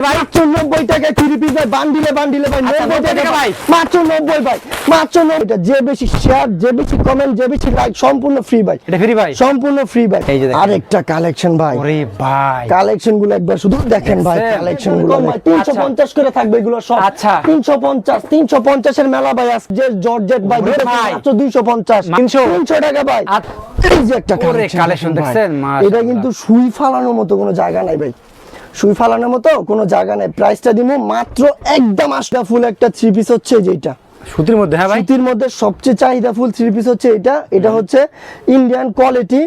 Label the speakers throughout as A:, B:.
A: মাত্র নব্বই three piece ভাই বান্ডিলে বান্ডিলে ভাই
B: আচ্ছা,
A: নব্বই টাকা
B: টাকা
A: ভাই।
B: ভাই।
A: মাত্র নব্বই ভাই মাত্র নব্বই যে বেশি শেয়ার যে বেশি কমেন্ট যে বেশি লাইক সম্পূর্ণ ফ্রি ভাই।
B: এটা ফ্রি ভাই?
A: সম্পূর্ণ ফ্রি ভাই।
B: এই যে দেখেন।
A: আরেকটা কালেকশন ভাই।
B: ওরে ভাই।
A: কালেকশনগুলো একবার শুধু দেখেন ভাই
B: কালেকশনগুলো
A: তিনশো পঞ্চাশ করে থাকবে এগুলো সব।
B: আচ্ছা।
A: তিনশো পঞ্চাশ তিনশো পঞ্চাশের মেলা ভাই যে জর্জেট ভাই। মাত্র দুইশো পঞ্চাশ।
B: 300
A: তিনশো টাকা ভাই। এই যে একটা কালেকশন
B: দেখছেন?
A: এটা কিন্তু সুই ফালানোর মতো কোনো জায়গা নাই ভাই। সুই ফালানোর মতো কোনো জায়গা নেই। প্রাইসটা দিব মাত্র একদম আসটা ফুল একটা থ্রি পিস হচ্ছে যেটা
B: সুতির মধ্যে হ্যাঁ ভাই?
A: সুতির মধ্যে সবচেয়ে চাহিদা ফুল থ্রি পিস হচ্ছে এটা। এটা হচ্ছে Indian quality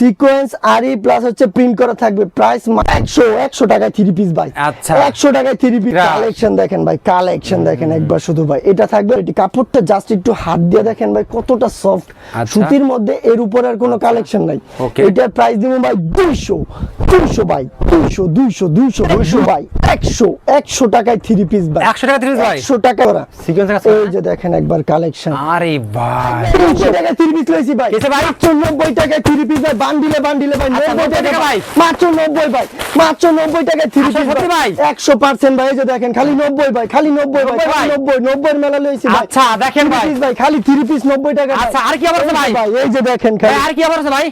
A: sequence aari plus হচ্ছে প্রিন্ট করা থাকবে প্রাইস একশো একশো টাকায় থ্রি পিস ভাই।
B: আচ্ছা।
A: একশো টাকায় থ্রি পিস কালেকশন দেখেন ভাই কালেকশন দেখেন একবার শুধু ভাই। এটা থাকবে এটি কাপড়টা জাস্ট একটু হাত দিয়ে দেখেন ভাই কতটা সফট
B: আচ্ছা।
A: সুতির মধ্যে এর উপরে আর কোনো কালেকশন নাই।
B: Okay.
A: এটার প্রাইস দিব ভাই দুইশো দুইশো ভাই দুইশো দুইশো দুইশো দুইশো? ভাই। একশো একশো টাকায় থ্রি পিস ভাই
B: 100 টাকা থ্রি পিস ভাই
A: একশো টাকা ওরা। এই যে দেখেন একবার কালেকশন
B: আরে ভাই।
A: তিনশো টাকা থ্রি পিস লইছি ভাই।
B: কিসে ভাই?
A: মাত্র নব্বই টাকা থ্রি পিস ভাই বান্ডিলে বান্ডিলে ভাই। নব্বই টাকা
B: টাকা
A: ভাই?
B: ভাই।
A: মাত্র নব্বই ভাই। মাত্র নব্বই টাকা থ্রি পিস ভাই
B: ভাই?
A: একশো পার্সেন্ট ভাই এই যে দেখেন খালি নব্বই ভাই খালি নব্বই ভাই খালি নব্বই নব্বই মেলা লইছি ভাই।
B: আচ্ছা, দেখেন ভাই।
A: ভাই খালি থ্রি পিস নব্বই টাকা
B: আচ্ছা, আর কি আবার
A: যে
B: ভাই?
A: এই যে দেখেন
B: আর কি আবার ভাই?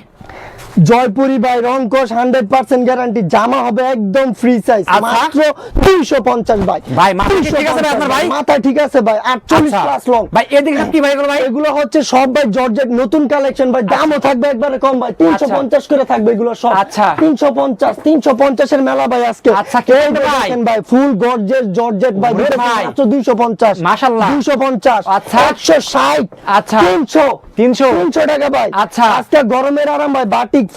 A: জয়পুরি ভাই রংকশ হান্ড্রেড পার্সেন্ট গ্যারান্টি জামা হবে একদম ফ্রি সাইজ
B: আচ্ছা।
A: মাত্র দুইশো পঞ্চাশ ভাই
B: ভাই, মাথা ঠিক আছে ভাই?
A: মাথা ঠিক আছে ভাই আটচল্লিশ
B: আচ্ছা।
A: প্লাস লং
B: ভাই এদিকে কি ভাই ভাই?
A: এগুলো হচ্ছে সব ভাই জর্জেট নতুন কালেকশন ভাই। দামও থাকবে একবারে কম ভাই তিনশো পঞ্চাশ করে থাকবে এগুলো সব।
B: আচ্ছা।
A: তিনশো পঞ্চাশ তিনশো পঞ্চাশের মেলা ভাই আজকে।
B: আচ্ছা, ভাই?
A: দেখেন ভাই ফুল গর্জেট জর্জেট ভাই। মাত্র দুইশো পঞ্চাশ।
B: মাশাআল্লাহ।
A: দুইশো পঞ্চাশ।
B: আচ্ছা।
A: একশো ষাট।
B: আচ্ছা।
A: তিনশো।
B: 300
A: তিনশো টাকা ভাই।
B: আচ্ছা।
A: আজকে গরমের আরাম ভাই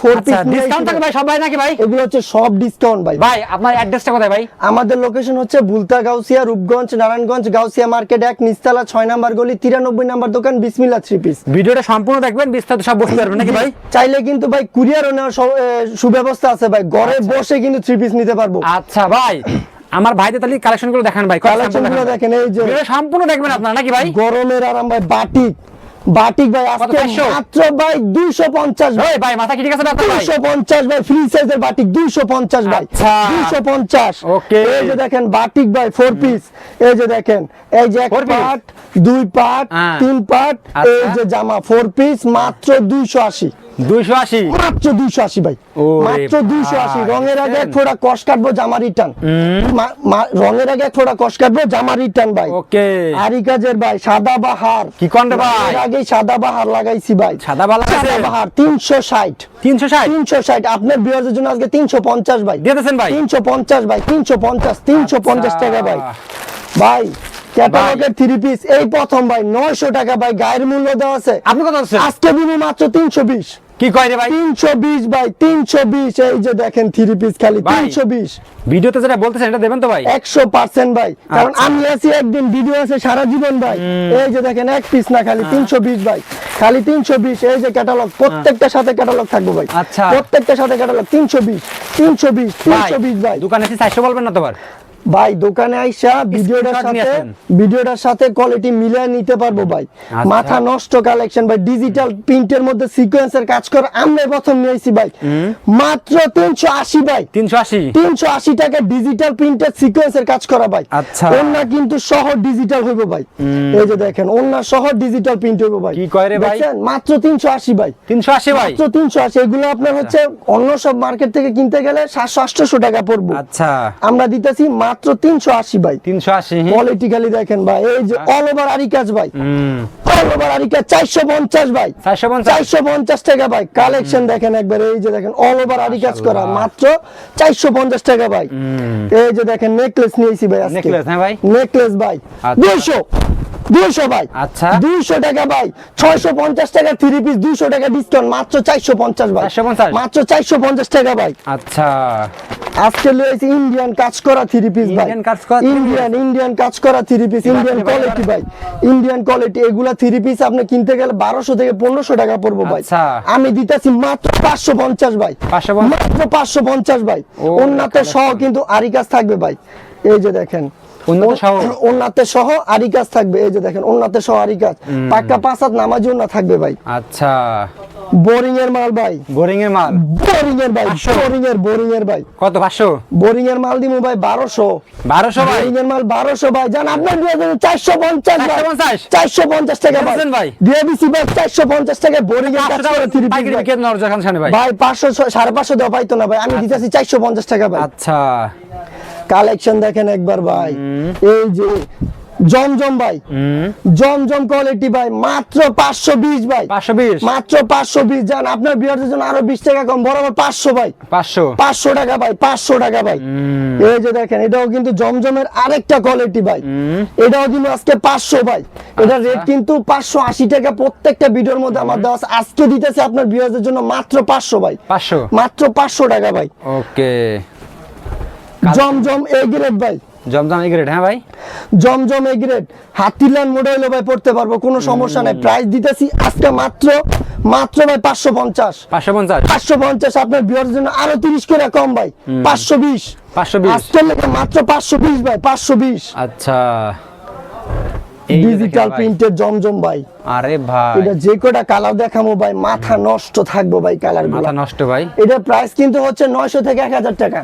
A: ফোর
B: আচ্ছা ডিসকাউন্ট থাকে ভাই সব ভাই নাকি ভাই?
A: এগুলো হচ্ছে সব ডিসকাউন্ট ভাই।
B: ভাই আপনার অ্যাড্রেসটা কোথায় ভাই?
A: আমাদের লোকেশন হচ্ছে বুলতা গাউসিয়া রূপগঞ্জ নারায়ণগঞ্জ গাউসিয়া মার্কেট এক নিস্তালা ছয় নাম্বার গলি তিরানব্বই নাম্বার দোকান বিসমিল্লা থ্রি পিস
B: ভিডিওটা সম্পূর্ণ দেখবেন বিস্তারিত সব বুঝতে পারবেন নাকি ভাই?
A: চাইলে কিন্তু ভাই কুরিয়ারও নেওয়ার সুব্যবস্থা আছে ভাই। ঘরে বসে কিন্তু থ্রি পিস নিতে পারব।
B: আচ্ছা ভাই আমার ভাইদের তাহলে কালেকশনগুলো দেখান ভাই
A: কালেকশনগুলো দেখেন এই যে
B: সম্পূর্ণ দেখবেন আপনারা নাকি ভাই?
A: গরমের আরাম ভাই বাটিক। বাটিক ভাই আজকে মাত্র ভাই দুইশো পঞ্চাশ ভাই।
B: ভাই মাথা কি ঠিক আছে আপনার ভাই?
A: দুইশো পঞ্চাশ ভাই ফ্রি সাইজের বাটিক দুইশো পঞ্চাশ ভাই।
B: আচ্ছা।
A: দুইশো পঞ্চাশ।
B: Okay.
A: এই যে দেখেন বাটিক ভাই ফোর পিস এই যে দেখেন এই যে এক পার্ট দুই পার্ট
B: হ্যাঁ।
A: তিন পার্ট
B: আচ্ছা।
A: এই যে জামা ফোর পিস মাত্র দুইশো আশি।
B: দুইশো আশি?
A: মাত্র দুইশো আশি ভাই। মাত্র দুইশো আশি।
B: ভাই,
A: রঙের আগে
B: দেখছেন?
A: কষ কাটবো জামা রিটার্ন রঙের আগে ফোড়া কষ কাটবো জামা রিটার্ন ভাই।
B: ওকে
A: আরি কাজের ভাই সাদা বাহার
B: কি কন রে ভাই?
A: আগেই সাদা বাহার লাগাইছি ভাই।
B: সাদা
A: বাহার তিনশো ষাট।
B: তিনশো ষাট?
A: তিনশো ষাট আপনার বিয়ার জন্য আজকে তিনশো পঞ্চাশ ভাই।
B: দিয়ে দেন ভাই?
A: তিনশো পঞ্চাশ ভাই তিনশো পঞ্চাশ তিনশো পঞ্চাশ
B: আচ্ছা।
A: টাকা ভাই। ভাই ক্যাটালগের থ্রি পিস এই প্রথম ভাই নয়শো টাকা ভাই গায়ের মূল্য দেওয়া আছে।
B: আপনি কত
A: আজকে দিব মাত্র তিনশো বিশ।
B: কি কয় রে ভাই?
A: তিনশো বিশ ভাই তিনশো বিশ এই যে দেখেন থ্রি পিস খালি
B: ভাই।
A: তিনশো বিশ।
B: ভিডিওতে যেটা বলতেছেন এটা দেবেন তো ভাই?
A: একশো পার্সেন্ট ভাই কারণ
B: আচ্ছা।
A: আমি আছি একদিন ভিডিও আছে সারা জীবন ভাই। এই যে দেখেন এক পিস না খালি তিনশো বিশ ভাই। খালি তিনশো বিশ এই যে ক্যাটালগ প্রত্যেকটার সাথে ক্যাটালগ থাকবে ভাই।
B: আচ্ছা।
A: প্রত্যেকটার সাথে ক্যাটালগ তিনশো বিশ তিনশো বিশ তিনশো বিশ ভাই।
B: দোকানে এসে চারশো বলবেন না তো
A: ভাই দোকানে আইসা ভিডিওটার সাথে ভিডিওটার সাথে কোয়ালিটি মিলিয়ে নিতে পারব ভাই।
B: আচ্ছা।
A: মাথা নষ্ট কালেকশন ভাই ডিজিটাল প্রিন্টের মধ্যে সিকোয়েন্সের কাজ করে আমরা প্রথম নিয়েছি ভাই। মাত্র তিনশো আশি ভাই।
B: তিনশো আশি?
A: তিনশো আশি টাকা ডিজিটাল প্রিন্টের সিকোয়েন্সের কাজ করা ভাই।
B: আচ্ছা।
A: ওন্না কিন্তু সহ ডিজিটাল হইব ভাই। এই যে দেখেন ওন্না সহ ডিজিটাল প্রিন্ট হইব ভাই।
B: কি কয় রে ভাই?
A: মাত্র তিনশো আশি ভাই।
B: তিনশো আশি ভাই?
A: মাত্র তিনশো আশি। এগুলো আপনার হচ্ছে অন্য সব মার্কেট থেকে কিনতে গেলে সাতশো আটশো টাকা পড়ব।
B: আচ্ছা।
A: আমরা দিতেছি মাত্র তিনশো আশি ভাই।
B: তিনশো আশি
A: খালি দেখেন ভাই এই যে অল ওভার আরি কাজ ভাই। অল ওভার আরি কাজ চারশো পঞ্চাশ ভাই।
B: চারশো পঞ্চাশ।
A: টাকা ভাই। কালেকশন দেখেন একবার এই যে দেখেন অল ওভার আরি কাজ করা মাত্র চারশো পঞ্চাশ টাকা ভাই। এই যে দেখেন নেকলেস নিয়েছি ভাই আজকে।
B: হ্যাঁ ভাই?
A: নেকলেস ভাই।
B: আচ্ছা।
A: দুইশো দুইশো ভাই।
B: আচ্ছা।
A: দুইশো টাকা ভাই। ছয়শো পঞ্চাশ টাকা থ্রি পিস দুইশো টাকা ডিসকাউন্ট মাত্র চারশো পঞ্চাশ ভাই।
B: 450?
A: মাত্র চারশো পঞ্চাশ টাকা ভাই।
B: আচ্ছা।
A: আজকে ইন্ডিয়ান কাজ করা থ্রি পিস ভাই? ইন্ডিয়ান ইন্ডিয়ান কাজ করা থ্রি পিস ইন্ডিয়ান কোয়ালিটি ভাই ইন্ডিয়ান কোয়ালিটি এগুলা থ্রি পিস আপনি কিনতে গেলে বারোশো থেকে পনেরোশো টাকা পড়ব ভাই।
B: আচ্ছা।
A: আমি দিতেছি মাত্র পাঁচশো পঞ্চাশ ভাই। মাত্র পাঁচশো পঞ্চাশ ভাই। অন্যতে সহ কিন্তু আরি কাজ থাকবে ভাই। এই যে দেখেন।
B: উন্নত সহ?
A: ওনাতে সহ আরি কাজ থাকবে। এই যে দেখেন ওনাতে সহ আরি কাজ। পাক্কা পাঁচ হাত নামাজি ওনা থাকবে ভাই।
B: আচ্ছা।
A: বোরিং এর মাল ভাই।
B: বোরিং এর মাল?
A: বোরিং এর ভাই বোরিং এর বোরিং এর ভাই।
B: কত পাঁচশো?
A: বোরিং এর মাল দিমু ভাই
B: ভাই?
A: বোরিং এর মাল ভাই। জান আপনার ভাই।
B: 450?
A: টাকা ভাই।
B: ভাই?
A: দিয়ে দিছি ভাই চারশো পঞ্চাশ টাকা বোরিং এর কাজ করে
B: টাকা
A: থ্রি
B: পাইকারি
A: পিস
B: বিক্রি খান সামনে ভাই
A: পাইতো না ভাই। আমি দিতেছি চারশো পঞ্চাশ টাকা ভাই।
B: আচ্ছা।
A: কালেকশন দেখেন একবার ভাই। এই যে জমজম ভাই। জমজম কোয়ালিটি ভাই মাত্র পাঁচশো বিশ ভাই।
B: পাঁচশো বিশ?
A: মাত্র পাঁচশো বিশ যান আপনার বিয়ারদের জন্য আরও বিশ টাকা কম বরাবর পাঁচশো ভাই।
B: পাঁচশো?
A: পাঁচশো টাকা ভাই পাঁচশো টাকা ভাই। এই যে দেখেন এটাও কিন্তু জমজমের আরেকটা কোয়ালিটি ভাই। এটাও কিন্তু আজকে পাঁচশো ভাই। এটা রেট কিন্তু পাঁচশো আশি টাকা প্রত্যেকটা ভিডিওর মধ্যে আমার দেওয়া আছে। আজকে দিতেছে আপনার বিয়ারদের জন্য মাত্র পাঁচশো ভাই।
B: পাঁচশো?
A: মাত্র পাঁচশো টাকা ভাই।
B: ওকে।
A: জমজম এ গ্রেড ভাই।
B: জমজম এগ্রেড গ্রেড হ্যাঁ ভাই?
A: জমজম এগ্রেড গ্রেড হাতিলান মডেল ভাই পড়তে পারব কোনো সমস্যা নাই। প্রাইস দিতেছি আজকে মাত্র মাত্র ভাই পাঁচশো পঞ্চাশ।
B: পাঁচশো পঞ্চাশ?
A: পাঁচশো পঞ্চাশ আপনার বিয়ের জন্য আরও তিরিশ করে কম ভাই। পাঁচশো বিশ।
B: 520
A: বিশ। মাত্র পাঁচশো বিশ ভাই পাঁচশো বিশ।
B: আচ্ছা।
A: ডিজিটাল প্রিন্টের জমজম ভাই।
B: আরে ভাই।
A: এটা যে কটা কালার দেখামো ভাই মাথা নষ্ট থাকব ভাই কালার
B: মাথা নষ্ট ভাই।
A: এটা প্রাইস কিন্তু হচ্ছে নয়শো থেকে এক হাজার টাকা।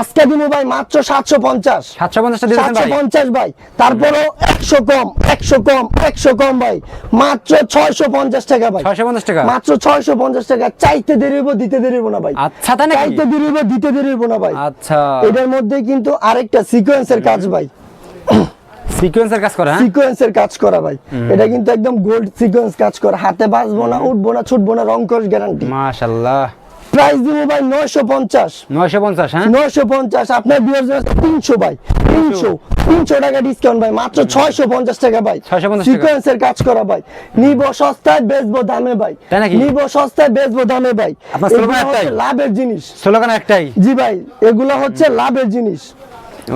A: আজকে দিনে ভাই মাত্র সাতশো পঞ্চাশ।
B: সাতশো পঞ্চাশটা দিয়েছেন
A: সাতশো
B: ভাই
A: পঞ্চাশ ভাই। তারপরেও একশো কম একশো কম একশো কম ভাই। মাত্র ছয়শো পঞ্চাশ টাকা ভাই।
B: ছয়শো পঞ্চাশ টাকা?
A: মাত্র ছয়শো পঞ্চাশ টাকা। চাইতে দেরি হইবো, দিতে দেরি না ভাই।
B: আচ্ছা তাই নাকি?
A: চাইতে দেরি হইবো, দিতে দেরি না ভাই।
B: আচ্ছা।
A: এটার মধ্যে কিন্তু আরেকটা সিকোয়েন্সের কাজ ভাই।
B: সিকোয়েন্সের কাজ করে হ্যাঁ?
A: সিকোয়েন্সের কাজ করা ভাই। এটা কিন্তু একদম গোল্ড সিকোয়েন্স কাজ করা। হাতে বাজবো না উঠবো না ছুটবো না রং গ্যারান্টি প্রাইস দিব ভাই নয়শো পঞ্চাশ।
B: নয়শো পঞ্চাশ হ্যাঁ?
A: নয়শো পঞ্চাশ আপনার ভাই। টাকা ডিসকাউন্ট ভাই মাত্র ছয়শো পঞ্চাশ টাকা ভাই।
B: 650
A: সিকোয়েন্সের কাজ করা ভাই। নিব সস্তায় বেচবো দামে ভাই। নিব সস্তায় বেচবো দামে ভাই।
B: আপনার স্লোগান একটাই?
A: লাভের জিনিস।
B: স্লোগান একটাই?
A: জি ভাই এগুলো হচ্ছে লাভের জিনিস।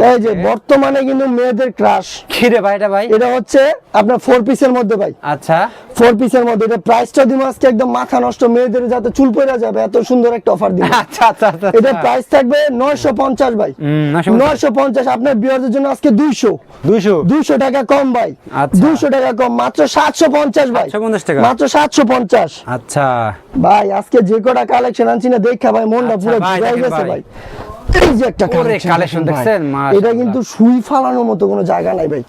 A: এই যে বর্তমানে কিন্তু মেয়েদের ক্রাশ
B: কি রে ভাই এটা ভাই?
A: এটা হচ্ছে আপনার ফোর পিসের মধ্যে ভাই।
B: আচ্ছা।
A: ফোর পিসের মধ্যে এটা প্রাইসটা দিব আজকে একদম মাথা নষ্ট মেয়েদের যাতে চুল পড়া যাবে এত সুন্দর একটা অফার দিব।
B: আচ্ছা আচ্ছা আচ্ছা
A: এটা প্রাইস থাকবে নয়শো পঞ্চাশ ভাই।
B: 950
A: আপনার বিয়ারদের জন্য আজকে দুইশো।
B: দুইশো?
A: দুইশো টাকা কম ভাই।
B: আচ্ছা।
A: দুইশো টাকা কম মাত্র সাতশো পঞ্চাশ ভাই।
B: 750 টাকা।
A: মাত্র সাতশো পঞ্চাশ।
B: আচ্ছা।
A: ভাই আজকে যে কটা কালেকশন আনছি না দেখা ভাই মনটা
B: আচ্ছা,
A: পুরো
B: ভাই,
A: গেছে
B: ভাই।
A: এই যে একটা কালেকশন
B: দেখছেন?
A: এটা কিন্তু সুই ফালানোর মতো কোনো জায়গা নাই ভাই।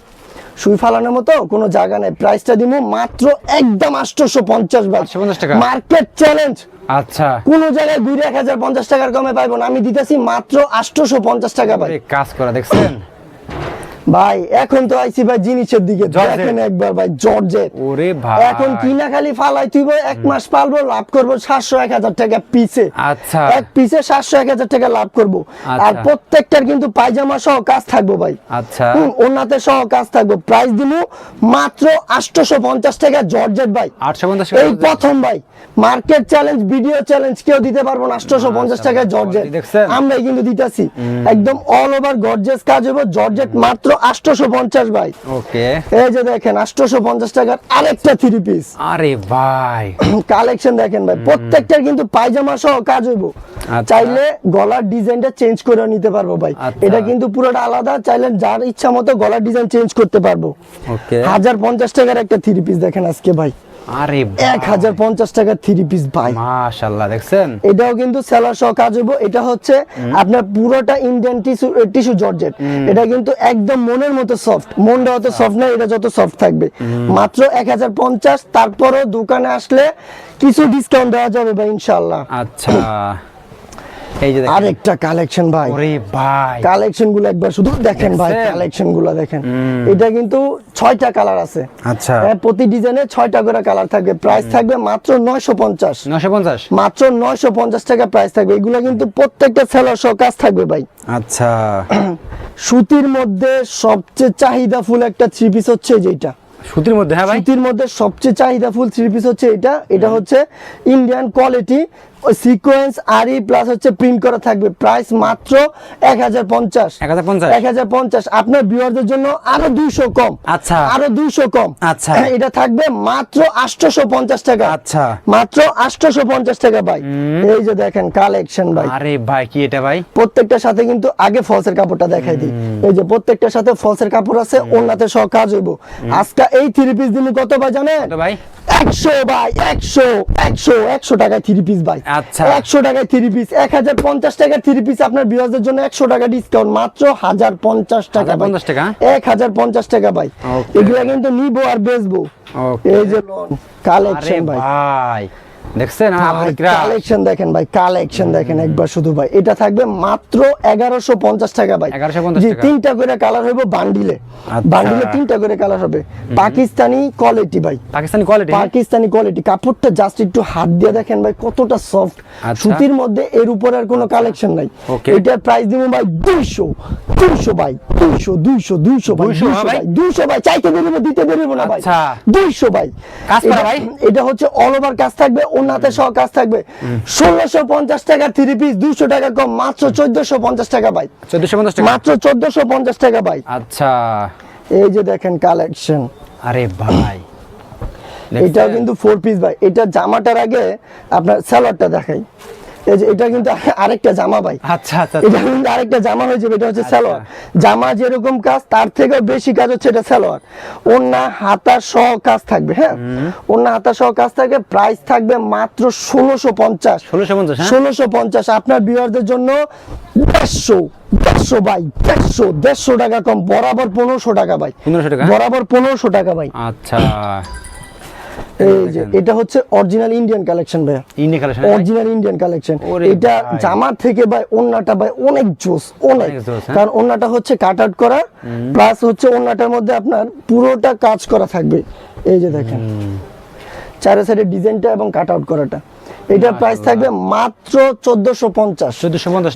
A: সুই ফালানোর মতো কোনো জায়গা নাই। প্রাইসটা দিব মাত্র একদম আটশোশো পঞ্চাশ ভাই।
B: 850 টাকা।
A: মার্কেট চ্যালেঞ্জ
B: আচ্ছা।
A: কোন জায়গায় দুই এক হাজার পঞ্চাশ টাকার কমে পাইবো না। আমি দিতেছি মাত্র আটশোশো পঞ্চাশ টাকা
B: পাই কাজ করা দেখছেন?
A: ভাই এখন তো আইছি ভাই জিনিসের দিকে। দেখেন একবার ভাই জর্জেট
B: ওরে ভাই।
A: এখন কিনা খালি ফালাই তুই এক মাস পালবো লাভ করব সাতশো এক হাজার টাকা পিসে।
B: আচ্ছা।
A: এক পিসে সাতশো এক হাজার টাকা লাভ করব।
B: আচ্ছা।
A: আর প্রত্যেকটার কিন্তু পায়জামা সহ কাজ থাকব ভাই।
B: আচ্ছা।
A: ওনাতে সহ কাজ থাকব। প্রাইস দিব মাত্র আটশোশো পঞ্চাশ টাকা জর্জেট ভাই।
B: আটশো পঞ্চাশ
A: এই প্রথম ভাই। মার্কেট চ্যালেঞ্জ ভিডিও চ্যালেঞ্জ কেউ দিতে পারব না আটশোশো পঞ্চাশ টাকায় জর্জেট
B: দেখছেন?
A: আমরাই কিন্তু দিতেছি। একদম অল ওভার গর্জেস কাজ হব জর্জেট মাত্র আটশোশো পঞ্চাশ ভাই।
B: ওকে
A: এই যে দেখেন আটশোশো পঞ্চাশ টাকার আরেকটা থ্রি পিস
B: আরে ভাই।
A: কালেকশন দেখেন ভাই প্রত্যেকটার কিন্তু পায়জামা সহ কাজ হইব।
B: আচ্ছা।
A: চাইলে গলার ডিজাইনটা চেঞ্জ করে নিতে পারব ভাই।
B: আচ্ছা।
A: এটা কিন্তু পুরোটা আলাদা চাইলে যার ইচ্ছা মতো গলার ডিজাইন চেঞ্জ করতে পারব। হাজার পঞ্চাশ টাকার একটা থ্রি পিস দেখেন আজকে ভাই।
B: আরে
A: এক হাজার পঞ্চাশ টাকার থ্রি পিস ভাই।
B: দেখছেন?
A: এটাও কিন্তু সেলার সহ কাজ এটা হচ্ছে আপনার পুরোটা ইন্ডিয়ান টিস্যু টিস্যু জর্জেট এটা কিন্তু একদম মনের মতো সফট মনটা অত সফট না এটা যত সফট থাকবে। মাত্র এক হাজার পঞ্চাশ তারপরও দোকানে আসলে কিছু ডিসকাউন্ট দেওয়া যাবে ভাই ইনশাল্লাহ
B: আচ্ছা। এই যে
A: আরেকটা কালেকশন ভাই।
B: ওরে ভাই।
A: কালেকশনগুলো একবার শুধু দেখেন ভাই কালেকশনগুলো দেখেন। এটা কিন্তু ছয়টা কালার আছে।
B: আচ্ছা।
A: হ্যাঁ, প্রতি ডিজাইনে ছয়টা করে কালার থাকবে। প্রাইস থাকবে মাত্র নয়শো পঞ্চাশ।
B: নশো পঞ্চাশ?
A: মাত্র নয়শো পঞ্চাশ টাকা প্রাইস থাকবে। এগুলো কিন্তু প্রত্যেকটা সেলার সহ কাজ থাকবে ভাই।
B: আচ্ছা।
A: সুতির মধ্যে সবচেয়ে চাহিদা ফুল একটা থ্রি পিস হচ্ছে যেটা
B: সুতির মধ্যে হ্যাঁ ভাই?
A: সুতির মধ্যে সবচেয়ে চাহিদা ফুল থ্রি পিস হচ্ছে এটা। এটা হচ্ছে Indian quality sequence aari plus হচ্ছে প্রিন্ট করা থাকবে। প্রাইস মাত্র এক হাজার পঞ্চাশ।
B: এক হাজার পঞ্চাশ।
A: এক হাজার পঞ্চাশ। আপনার ভিউয়ারদের জন্য আরও দুইশো কম।
B: আচ্ছা।
A: আরও দুইশো কম।
B: আচ্ছা।
A: এটা থাকবে মাত্র আটশোশো পঞ্চাশ টাকা।
B: আচ্ছা।
A: মাত্র আটশোশো পঞ্চাশ টাকা ভাই। এই যে দেখেন কালেকশন ভাই।
B: আরে ভাই কি এটা ভাই?
A: প্রত্যেকটার সাথে কিন্তু আগে ফলসের কাপড়টা দেখাই দিই। এই যে প্রত্যেকটার সাথে ফলসের কাপড় আছে ওনাতে সহ কাজ হইব। আজকে এই থ্রি পিস দিলে কত ভাই জানেন?
B: ভাই?
A: একশো ভাই একশো একশো একশো টাকায় থ্রি পিস ভাই।
B: আচ্ছা।
A: একশো টাকায় থ্রি পিস এক হাজার পঞ্চাশ টাকার থ্রি পিস আপনার ভিউয়ারদের জন্য একশো টাকা ডিসকাউন্ট মাত্র হাজার পঞ্চাশ টাকা ভাই।
B: 1050 টাকা?
A: এক হাজার পঞ্চাশ টাকা ভাই এগুলা কিন্তু নিবো আর বেচবো. এই যে কালেকশন ভাই
B: ভাই দেখছেন?
A: কালেকশন দেখেন ভাই কালেকশন দেখেন একবার শুধু ভাই। এটা থাকবে মাত্র এগারোশো পঞ্চাশ টাকা ভাই।
B: 1150 টাকা।
A: তিনটা করে কালার হবে বান্ডিলে। বান্ডিলে তিনটা করে কালার হবে। পাকিস্তানি কোয়ালিটি ভাই।
B: পাকিস্তানি কোয়ালিটি
A: পাকিস্তানি কোয়ালিটি কাপড়টা জাস্ট একটু হাত দিয়ে দেখেন ভাই কতটা সফট
B: আচ্ছা।
A: সুতির মধ্যে এর উপরে আর কোনো কালেকশন নাই. এটার প্রাইস দিব ভাই ভাই ভাই
B: 200
A: দুইশো
B: হ্যাঁ ভাই?
A: চাইতে দিতে না ভাই।
B: আচ্ছা। কাজ ভাই?
A: এটা হচ্ছে অল ওভার কাজ থাকবে ওনাতে সহ কাজ থাকবে। ষোলোশো পঞ্চাশ টাকা থ্রি পিস দুশো টাকা কম মাত্র চোদ্দশো পঞ্চাশ টাকা বাই
B: চোদ্দশো পঞ্চাশ টাকা?
A: মাত্র চোদ্দশো পঞ্চাশ টাকা বাই
B: আচ্ছা।
A: এই যে দেখেন কালেকশন
B: আরে ভাই। এটা
A: কিন্তু ফোর পিস ভাই এটা জামাটার আগে আপনার স্যালাডটা দেখাই। এটা কিন্তু আরেকটা জামা ভাই।
B: আচ্ছা আচ্ছা
A: এটা কিন্তু আরেকটা জামা হয়ে যাবে এটা হচ্ছে সালোয়ার। জামা যেরকম কাজ তার থেকে বেশি কাজ হচ্ছে এটা সালোয়ার। ওন্না হাতা সহ কাজ থাকবে হ্যাঁ? ওন্না হাতা সহ কাজ থাকবে প্রাইস থাকবে মাত্র ষোলোশো পঞ্চাশ।
B: 1650, হ্যাঁ?
A: ষোলোশো পঞ্চাশ। আপনার বিয়ারদের জন্য দেড়শো দেড়শো ভাই দেড়শো দেড়শো টাকা কম বরাবর পনেরোশো টাকা ভাই।
B: 1500 টাকা?
A: বরাবর পনেরোশো টাকা ভাই।
B: আচ্ছা।
A: এই যে এটা হচ্ছে অরিজিনাল ইন্ডিয়ান কালেকশন ভাইয়া।
B: India collection
A: original Indian collection এটা জামার থেকে ভাই ওন্নাটা ভাই অনেক জোস অনেক।
B: হ্যাঁ?
A: কারণ ওন্নাটা হচ্ছে কাট আউট করা প্লাস হচ্ছে ওন্নাটার মধ্যে আপনার পুরোটা কাজ করা থাকবে। এই যে দেখেন। চারে সাইডে ডিজাইনটা এবং কাট আউট করাটা। এটার প্রাইস থাকবে মাত্র চোদ্দশো পঞ্চাশ।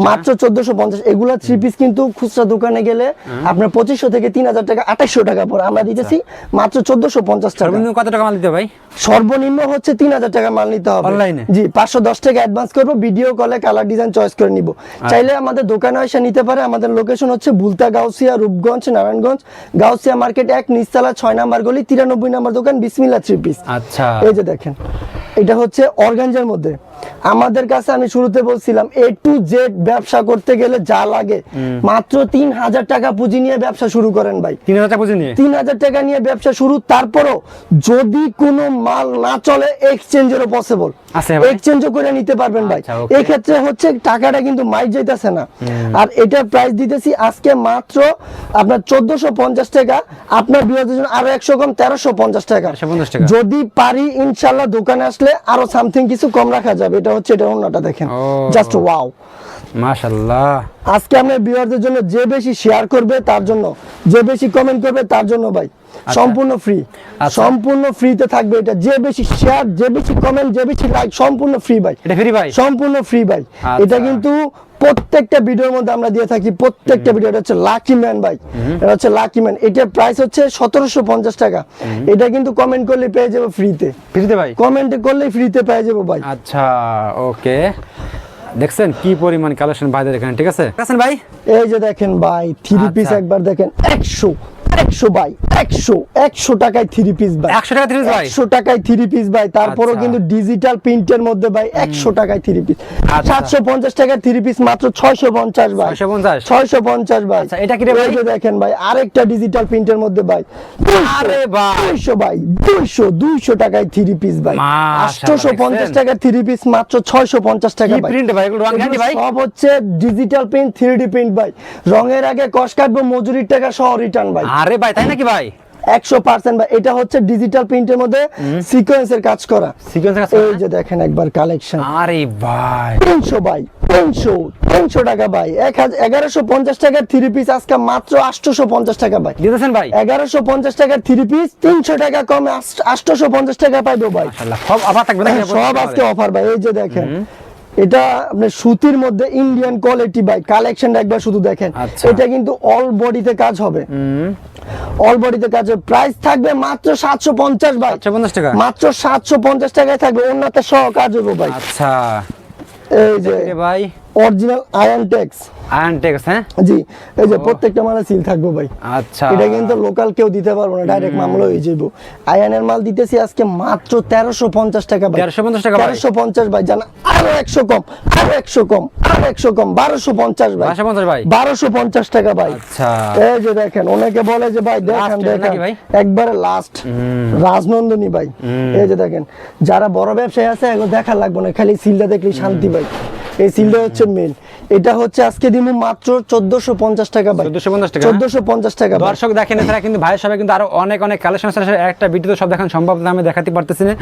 A: মাত্র চোদ্দশো পঞ্চাশ। এগুলা থ্রি পিস কিন্তু খুচরা দোকানে গেলে আপনার পঁচিশশো থেকে তিন হাজার টাকা আঠাইশশো টাকা পরে আমরা দিতেছি মাত্র চোদ্দশো পঞ্চাশ টাকা।
B: কত টাকা মাল দিতে ভাই?
A: সর্বনিম্ন হচ্ছে তিন হাজার টাকা মাল নিতে হবে।
B: এ?
A: জি পাঁচশো দশ টাকা অ্যাডভান্স করব ভিডিও কলে কালার ডিজাইন চয়েস করে নিব।
B: আচ্ছা।
A: চাইলে আমাদের দোকানে এসে নিতে পারে। আমাদের লোকেশন হচ্ছে বুলতা গাউসিয়া রূপগঞ্জ নারায়ণগঞ্জ। গাউসিয়া মার্কেট এক নিচতলা ছয় নাম্বার গলি তিরানব্বই নাম্বার দোকান বিসমিল্লা থ্রি পিস
B: আচ্ছা।
A: এই যে দেখেন। এটা হচ্ছে অর্গানজার মধ্যে। আমাদের কাছে আমি শুরুতে বলছিলাম এ টু জেড ব্যবসা করতে গেলে যা লাগে। মাত্র তিন হাজার টাকা পুঁজি নিয়ে ব্যবসা শুরু করেন ভাই।
B: তিন হাজার বুঝে নিয়ে?
A: তিন হাজার টাকা নিয়ে ব্যবসা শুরু তারপরও যদি কোনো মাল না চলে এক্সচেঞ্জেরও পসিবল এক্সচেঞ্জও করে নিতে পারবেন ভাই।
B: আচ্ছা,
A: এই ক্ষেত্রে হচ্ছে টাকাটা কিন্তু মাইট যাইতেছে না। আর এটার প্রাইস দিতেছি আজকে মাত্র আপনার চোদ্দশো পঞ্চাশ টাকা আপনার বিরোধের জন্য আরও একশো কম তেরোশো পঞ্চাশ টাকা। যদি পারি ইনশাল্লাহ দোকানে আসলে আরও সামথিং কিছু কম রাখা যাবে। এটা হচ্ছে এটা অন্যটা দেখেন। জাস্ট ওয়াও
B: মাশাল্লাহ।
A: আজকে আমরা ভিউয়ারদের জন্য যে বেশি শেয়ার করবে তার জন্য যে বেশি কমেন্ট করবে তার জন্য ভাই সম্পূর্ণ ফ্রি
B: আচ্ছা।
A: সম্পূর্ণ ফ্রিতে থাকবে এটা। যে বেশি শেয়ার যে বেশি কমেন্ট যে বেশি লাইক সম্পূর্ণ ফ্রি ভাই।
B: এটা ফ্রি ভাই?
A: সম্পূর্ণ ফ্রি ভাই।
B: আচ্ছা।
A: এটা কিন্তু প্রত্যেকটা ভিডিওর মধ্যে আমরা দিয়ে থাকি প্রত্যেকটা ভিডিও এটা হচ্ছে লাকি ম্যান ভাই। এটা হচ্ছে লাকি ম্যান এটার প্রাইস হচ্ছে সতেরোশো পঞ্চাশ টাকা। এটা কিন্তু কমেন্ট করলে পেয়ে যাব ফ্রিতে
B: ফ্রিতে ভাই?
A: কমেন্ট করলে ফ্রিতে পেয়ে যাব ভাই।
B: আচ্ছা ওকে দেখছেন কি পরিমাণ কালেকশন ভাইদের এখানে ঠিক আছে? ভাই?
A: এই যে দেখেন ভাই থ্রি পিস
B: আচ্ছা।
A: একবার দেখেন একশো। একশো ভাই একশো একশো টাকায় থ্রি পিস ভাই
B: একশো টাকা ভাই
A: একশো টাকায় থ্রি পিস ভাই তারপরও
B: আচ্ছা।
A: কিন্তু ডিজিটাল প্রিন্টের মধ্যে ভাই একশো টাকায় থ্রি পিস
B: আচ্ছা।
A: সাতশো পঞ্চাশ টাকায় থ্রি পিস মাত্র ছয়শো পঞ্চাশ ভাই ছয়শো পঞ্চাশ। ভাই
B: আচ্ছা, এটা কি
A: দেখেন ভাই আরেকটা ডিজিটাল প্রিন্টের মধ্যে ভাই দুইশো ভাই দুইশো দুইশো টাকায় থ্রি পিস ভাই আটশোশো পঞ্চাশ
B: দেখছেন?
A: টাকা থ্রি পিস মাত্র ছয়শো পঞ্চাশ টাকা
B: প্রিন্ট ভাই
A: সব হচ্ছে ডিজিটাল প্রিন্ট থ্রি প্রিন্ট ভাই রঙের আগে কস কাটবো মজুরির টাকা সহ রিটার্ন ভাই
B: আরে ভাই তাই নাকি ভাই?
A: একশো পার্সেন্ট ভাই এটা হচ্ছে ডিজিটাল প্রিন্টের মধ্যে সিকোয়েন্সের কাজ করা। এই যে দেখেন একবার কালেকশন
B: আরে ভাই।
A: তিনশো ভাই তিনশো তিনশো টাকা ভাই। এক হাজার এগারোশো পঞ্চাশ টাকার থ্রি পিস আজকে মাত্র আটশোশো পঞ্চাশ টাকা ভাই।
B: দিতেছেন ভাই?
A: এগারোশো পঞ্চাশ টাকার থ্রি পিস তিনশো টাকা কমে আটশোশো পঞ্চাশ টাকা পাইবো ভাই।
B: সব আবার থাকবে
A: সব আজকে অফার ভাই এই যে দেখেন। এটা আপনার সুতির মধ্যে ইন্ডিয়ান কোয়ালিটি বাই কালেকশন একবার শুধু দেখেন।
B: আচ্ছা।
A: এটা কিন্তু অল বডিতে কাজ হবে। অল বডিতে কাজ হবে। প্রাইস থাকবে মাত্র সাতশো পঞ্চাশ
B: বাই টাকা?
A: মাত্র সাতশো পঞ্চাশ টাকায় থাকবে। অন্যতে সহ কাজ হবে ভাই
B: আচ্ছা।
A: এই যে
B: ভাই
A: অরিজিনাল ট্যাক্স
B: আয়ন টেক্স হ্যাঁ?
A: জি এই যে প্রত্যেকটা মালে সিল থাকবে ভাই।
B: আচ্ছা।
A: এটা কিন্তু লোকাল কেউ দিতে পারব না ডাইরেক্ট মামলা হয়ে যাব। আয়ানের মাল দিতেছি আজকে মাত্র তেরোশো পঞ্চাশ টাকা ভাই।
B: 1350 টাকা ভাই?
A: তেরোশো পঞ্চাশ ভাই জানা আরও একশো কম আরও একশো কম আরও একশো কম বারোশো পঞ্চাশ ভাই।
B: 1250 ভাই?
A: বারোশো পঞ্চাশ টাকা ভাই।
B: আচ্ছা।
A: এই যে দেখেন অনেকে বলে যে ভাই দেখেন দেখেন একবারে লাস্ট রাজনন্দিনী ভাই। এই যে দেখেন যারা বড় ব্যবসায়ী আছে এগুলো দেখা লাগবে না খালি সিলটা দেখলে শান্তি ভাই। এই সিলটা হচ্ছে মেন এটা হচ্ছে আজকে দিব মাত্র চোদ্দশো পঞ্চাশ টাকা ভাই।
B: 1450 টাকা?
A: চোদ্দশো পঞ্চাশ টাকা
B: দর্শক দেখেন এছাড়া কিন্তু ভাইয়ের সবাই কিন্তু আরও অনেক অনেক কালেকশন আছে। একটা ভিডিওতে সব দেখান সম্ভব না আমি দেখাতে পারতেছি না।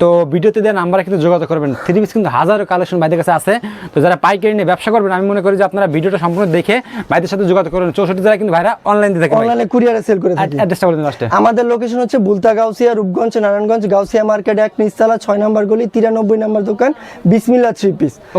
B: তো ভিডিওতে দেওয়া নাম্বারে কিন্তু যোগাযোগ করবেন। থ্রি পিস কিন্তু হাজারো কালেকশন ভাইদের কাছে আছে। তো যারা পাইকারি নিয়ে ব্যবসা করবেন আমি মনে করি যে আপনারা ভিডিওটা সম্পূর্ণ দেখে ভাইদের সাথে যোগাযোগ করবেন চৌষট্টি জেলা কিন্তু ভাইরা অনলাইন দিয়ে থাকেন
A: অনলাইনে কুরিয়ারে সেল করে থাকি।
B: অ্যাড্রেসটা বলে দিন লাস্টে
A: আমাদের লোকেশন হচ্ছে বুলতা গাউসিয়া রূপগঞ্জ নারায়ণগঞ্জ গাউসিয়া মার্কেট এক নিচতলা ছয় নম্বর গলি তিরানব্বই নম্বর দোকান বিসমিল্লা থ্রি পিস
B: ওকে